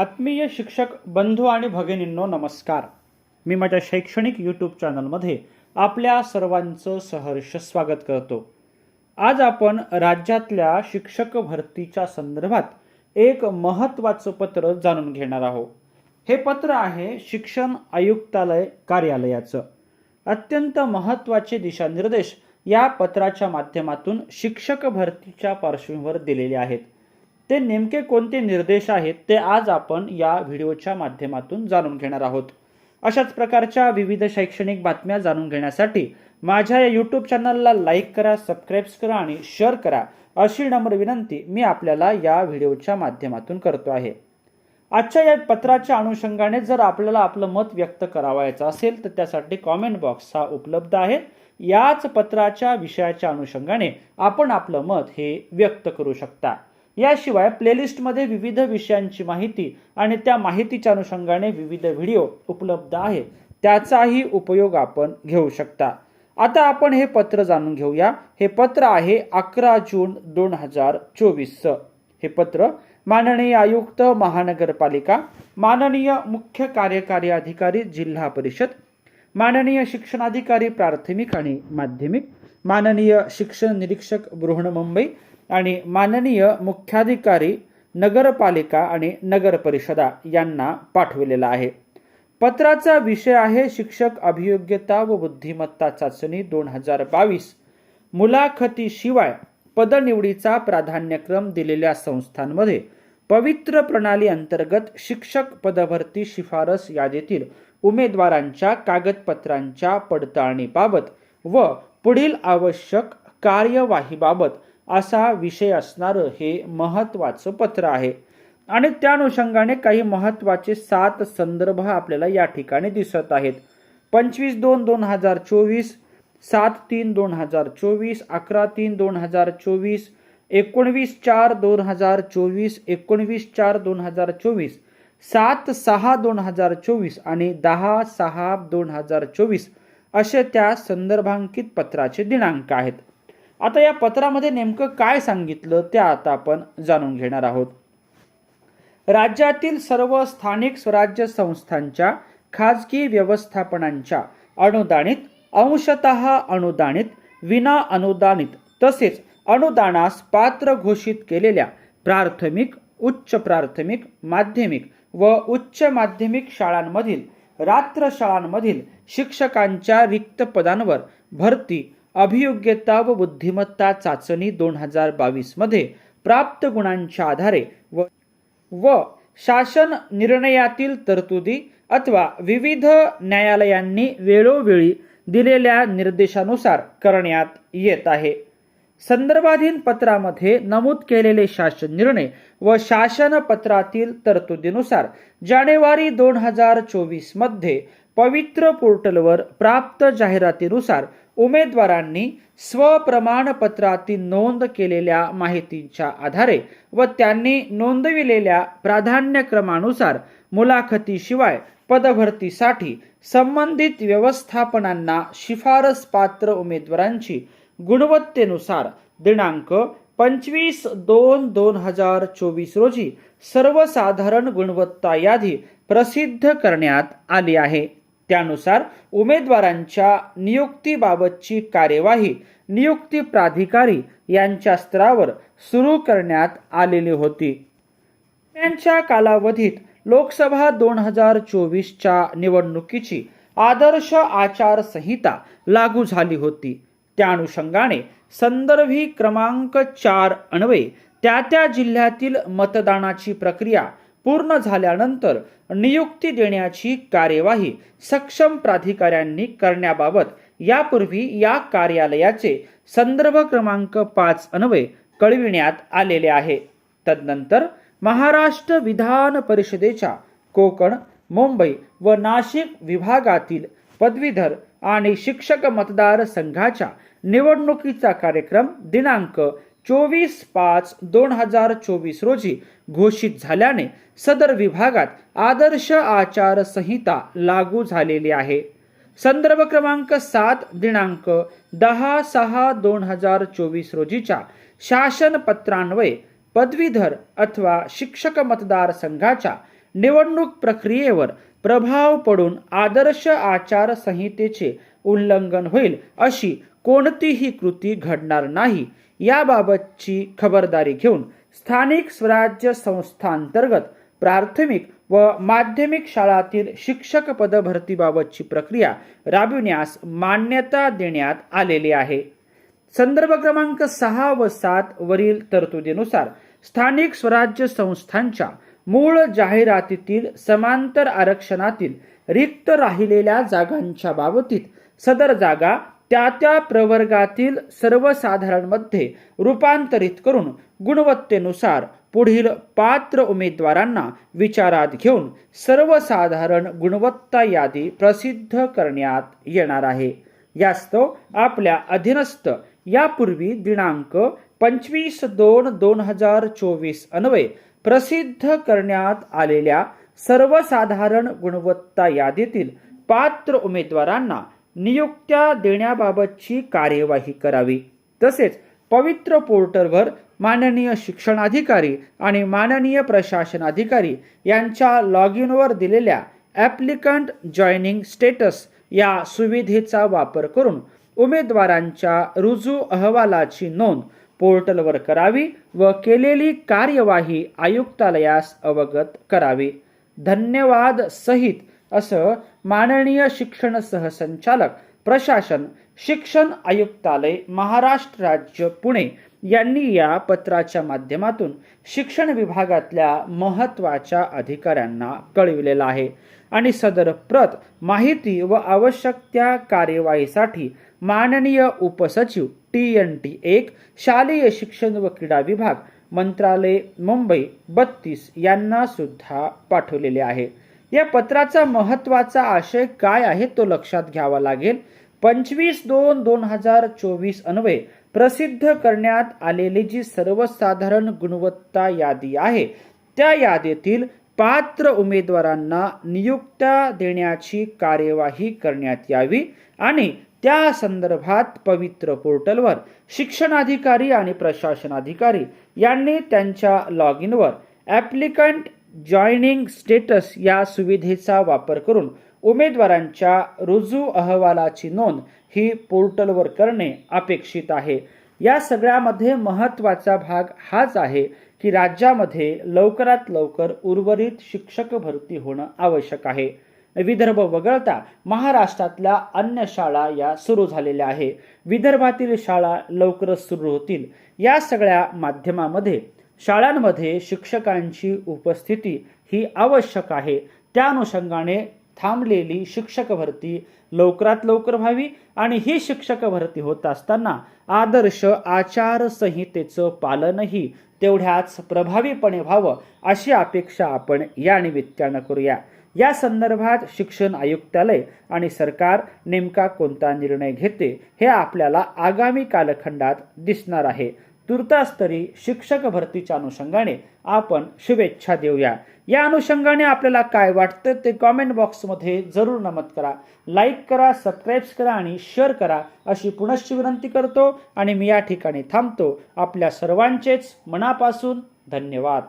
आत्मीय शिक्षक बंधू आणि भगिनींनो नमस्कार. मी माझ्या शैक्षणिक यूट्यूब चॅनलमध्ये आपल्या सर्वांचं सहर्ष स्वागत करतो. आज आपण राज्यातल्या शिक्षक भरतीच्या संदर्भात एक महत्त्वाचं पत्र जाणून घेणार आहोत. हे पत्र आहे शिक्षण आयुक्तालय कार्यालयाचं. अत्यंत महत्त्वाचे दिशानिर्देश या पत्राच्या माध्यमातून शिक्षक भरतीच्या पार्श्वभूमीवर दिलेले आहेत. ते नेमके कोणते निर्देश आहेत ते आज आपण या व्हिडिओच्या माध्यमातून जाणून घेणार आहोत. अशाच प्रकारच्या विविध शैक्षणिक बातम्या जाणून घेण्यासाठी माझ्या या यूट्यूब चॅनलला लाईक करा सबस्क्राईब्स करा आणि शेअर करा अशी नम्र विनंती मी आपल्याला या व्हिडिओच्या माध्यमातून करतो आहे. आजच्या या पत्राच्या अनुषंगाने जर आपल्याला आपलं मत व्यक्त करावायचं असेल तर त्यासाठी कॉमेंट बॉक्स हा उपलब्ध आहे. याच पत्राच्या विषयाच्या अनुषंगाने आपण आपलं मत हे व्यक्त करू शकता. याशिवाय प्लेलिस्टमध्ये विविध विषयांची माहिती आणि त्या माहितीच्या अनुषंगाने विविध व्हिडिओ उपलब्ध आहे त्याचाही उपयोग आपण घेऊ शकता. आता आपण हे पत्र जाणून घेऊया. हे पत्र आहे अकरा जून दोन हजार चोवीसचं हे पत्र माननीय आयुक्त महानगरपालिका माननीय मुख्य कार्यकारी अधिकारी जिल्हा परिषद माननीय शिक्षणाधिकारी प्राथमिक आणि माध्यमिक माननीय शिक्षण निरीक्षक बृहन्मुंबई आणि माननीय मुख्याधिकारी नगरपालिका आणि नगर परिषदा यांना पाठविलेला आहे. पत्राचा विषय आहे शिक्षक अभियोग्यता व बुद्धिमत्ता चाचणी दोन हजार बावीस. मुलाखतीशिवाय पदनिवडीचा प्राधान्यक्रम दिलेल्या संस्थांमध्ये पवित्र प्रणाली अंतर्गत शिक्षक पदभरती शिफारस यादीतील उमेदवारांच्या कागदपत्रांच्या पडताळणीबाबत व पुढील आवश्यक कार्यवाहीबाबत असा विषय असणारं हे महत्त्वाचं पत्र आहे. आणि त्या अनुषंगाने काही महत्त्वाचे सात संदर्भ आपल्याला या ठिकाणी दिसत आहेत. पंचवीस दोन दोन हजार चोवीस सात तीन दोन हजार चोवीस अकरा तीन दोन हजार चोवीस एकोणवीस चार दोन हजार चोवीस एकोणवीस चार दोन हजार चोवीस सात सहा दोन हजार चोवीस आणि दहा सहा दोन हजार चोवीस असे त्या संदर्भांकित पत्राचे दिनांक आहेत. आता या पत्रामध्ये नेमकं काय सांगितलं ते आता आपण जाणून घेणार आहोत. राज्यातील सर्व स्थानिक स्वराज्य संस्थांच्या खाजगी व्यवस्थापनांच्या अनुदानित अंशतः अनुदानित विना अनुदानित तसेच अनुदानास पात्र घोषित केलेल्या प्राथमिक उच्च प्राथमिक माध्यमिक व उच्च माध्यमिक शाळांमधील रात्र शाळांमधील शिक्षकांच्या रिक्त पदांवर भरती अभियोग्यता व बुद्धिमत्ता चाचणी दोन हजार बावीसमध्ये प्राप्त गुणांच्या आधारे व व शासन निर्णयातील तरतुदी अथवा विविध न्यायालयांनी वेळोवेळी दिलेल्या निर्देशानुसार करण्यात येत आहे. संदर्भाधीन पत्रामध्ये नमूद केलेले शासन निर्णय व शासन पत्रातील तरतुदीनुसार जानेवारी दोन हजार चोवीसमध्ये पवित्र पोर्टलवर प्राप्त जाहिरातीनुसार उमेदवारांनी स्वप्रमाणपत्रातील नोंद केलेल्या माहितीच्या आधारे व त्यांनी नोंदविलेल्या प्राधान्यक्रमानुसार मुलाखतीशिवाय पदभरतीसाठी संबंधित व्यवस्थापनांना शिफारस पात्र उमेदवारांची गुणवत्तेनुसार दिनांक पंचवीस दोन दोन हजार चोवीस रोजी सर्वसाधारण गुणवत्ता यादी प्रसिद्ध करण्यात आली आहे. त्यानुसार उमेदवारांच्या नियुक्तीबाबतची कार्यवाही नियुक्ती प्राधिकारी यांच्या स्तरावर सुरू करण्यात आलेली होती. त्यांच्या कालावधीत लोकसभा दोन हजार चोवीसच्या निवडणुकीची आदर्श आचारसंहिता लागू झाली होती. त्या अनुषंगाने संदर्भी क्रमांक चार अन्वये त्या त्या जिल्ह्यातील मतदानाची प्रक्रिया पूर्ण झाल्यानंतर नियुक्ती देण्याची कार्यवाही सक्षम प्राधिकाऱ्यांनी करण्याबाबत यापूर्वी या कार्यालयाचे संदर्भ क्रमांक पाच अन्वये कळविण्यात आलेले आहे. तदनंतर महाराष्ट्र विधान परिषदेच्या कोकण मुंबई व नाशिक विभागातील पदवीधर आणि शिक्षक मतदार संघाच्या निवडणुकीचा कार्यक्रम दिनांक चोवीस पाच दोन हजार चोवीस रोजी घोषित झाल्याने सदर विभागात आदर्श आचारसंहिता लागू झालेली आहे. संदर्भ क्रमांक सात दिनांक दहा सहा दोन हजार चोवीस रोजीच्या शासन पत्रान्वये पदवीधर अथवा शिक्षक मतदारसंघाच्या निवडणूक प्रक्रियेवर प्रभाव पडून आदर्श आचारसंहितेचे उल्लंघन होईल अशी कोणतीही कृती घडणार नाही याबाबतची खबरदारी घेऊन स्थानिक स्वराज्य संस्थांतर्गत प्राथमिक व माध्यमिक शाळातील शिक्षक पद भरतीबाबतची प्रक्रिया राबविण्यास मान्यता देण्यात आलेली आहे. संदर्भ क्रमांक सहा व सात वरील तरतुदीनुसार स्थानिक स्वराज्य संस्थांच्या मूळ जाहिरातीतील समांतर आरक्षणातील रिक्त राहिलेल्या जागांच्या बाबतीत सदर जागा त्या त्या प्रवर्गातील सर्वसाधारणमध्ये रूपांतरित करून गुणवत्तेनुसार पुढील पात्र उमेदवारांना विचारात घेऊन सर्वसाधारण गुणवत्ता यादी प्रसिद्ध करण्यात येणार आहे. यास्तव आपल्या अधीनस्थ यापूर्वी दिनांक पंचवीस दोन दोन हजार चोवीस अन्वये प्रसिद्ध करण्यात आलेल्या सर्वसाधारण गुणवत्ता यादीतील पात्र उमेदवारांना नियुक्त्या देण्याबाबतची कार्यवाही करावी. तसेच पवित्र पोर्टलवर माननीय शिक्षणाधिकारी आणि माननीय प्रशासनाधिकारी यांच्या लॉग इनवर दिलेल्या ॲप्लिकंट जॉईनिंग स्टेटस या सुविधेचा वापर करून उमेदवारांच्या रुजू अहवालाची नोंद पोर्टलवर करावी व केलेली कार्यवाही आयुक्तालयास अवगत करावी. धन्यवाद. सहित असं माननीय शिक्षण सहसंचालक प्रशासन शिक्षण आयुक्तालय महाराष्ट्र राज्य पुणे यांनी या पत्राच्या माध्यमातून शिक्षण विभागातल्या महत्त्वाच्या अधिकाऱ्यांना कळविलेलं आहे. आणि सदर प्रत माहिती व आवश्यक त्या कार्यवाहीसाठी माननीय उपसचिव टी एन टी एक शालेय शिक्षण व क्रीडा विभाग मंत्रालय मुंबई बत्तीस यांना सुद्धा पाठवलेले आहे. या पत्राचा महत्त्वाचा आशय काय आहे तो लक्षात घ्यावा लागेल. पंचवीस दोन दोन हजार चोवीस अन्वये प्रसिद्ध करण्यात आलेली जी सर्वसाधारण गुणवत्ता यादी आहे त्या यादीतील पात्र उमेदवारांना नियुक्त्या देण्याची कार्यवाही करण्यात यावी आणि त्या संदर्भात पवित्र पोर्टलवर शिक्षणाधिकारी आणि प्रशासनाधिकारी यांनी त्यांच्या लॉग इनवर ॲप्लिकंट जॉईनिंग स्टेटस या सुविधेचा वापर करून उमेदवारांच्या रुजू अहवालाची नोंद ही पोर्टलवर करणे अपेक्षित आहे. या सगळ्यामध्ये महत्त्वाचा भाग हाच आहे की राज्यामध्ये लवकरात लवकर उर्वरित शिक्षक भरती होणं आवश्यक आहे. विदर्भ वगळता महाराष्ट्रातल्या अन्य शाळा या सुरू झालेल्या आहे. विदर्भातील शाळा लवकरच सुरू होतील. या सगळ्या माध्यमामध्ये शाळांमध्ये शिक्षकांची उपस्थिती ही आवश्यक आहे. त्या अनुषंगाने थांबलेली शिक्षक भरती लवकरात लवकर व्हावी आणि ही शिक्षक भरती होत असताना आदर्श आचारसंहितेचं पालनही तेवढ्याच प्रभावीपणे व्हावं अशी अपेक्षा आपण या निमित्तानं करूया. या संदर्भात शिक्षण आयुक्तालय आणि सरकार नेमका कोणता निर्णय घेते हे आपल्याला आगामी कालखंडात दिसणार आहे. तुर्तास तरी शिक्षक भरतीच्या अनुषंगाने आपण शुभेच्छा देऊया. या अनुषंगाने आपल्याला काय वाटतं ते कॉमेंट बॉक्समध्ये जरूर नमत करा. लाईक करा सबस्क्राईब्स करा आणि शेअर करा अशी पुनश्च विनंती करतो आणि मी या ठिकाणी थांबतो. आपल्या सर्वांचेच मनापासून धन्यवाद.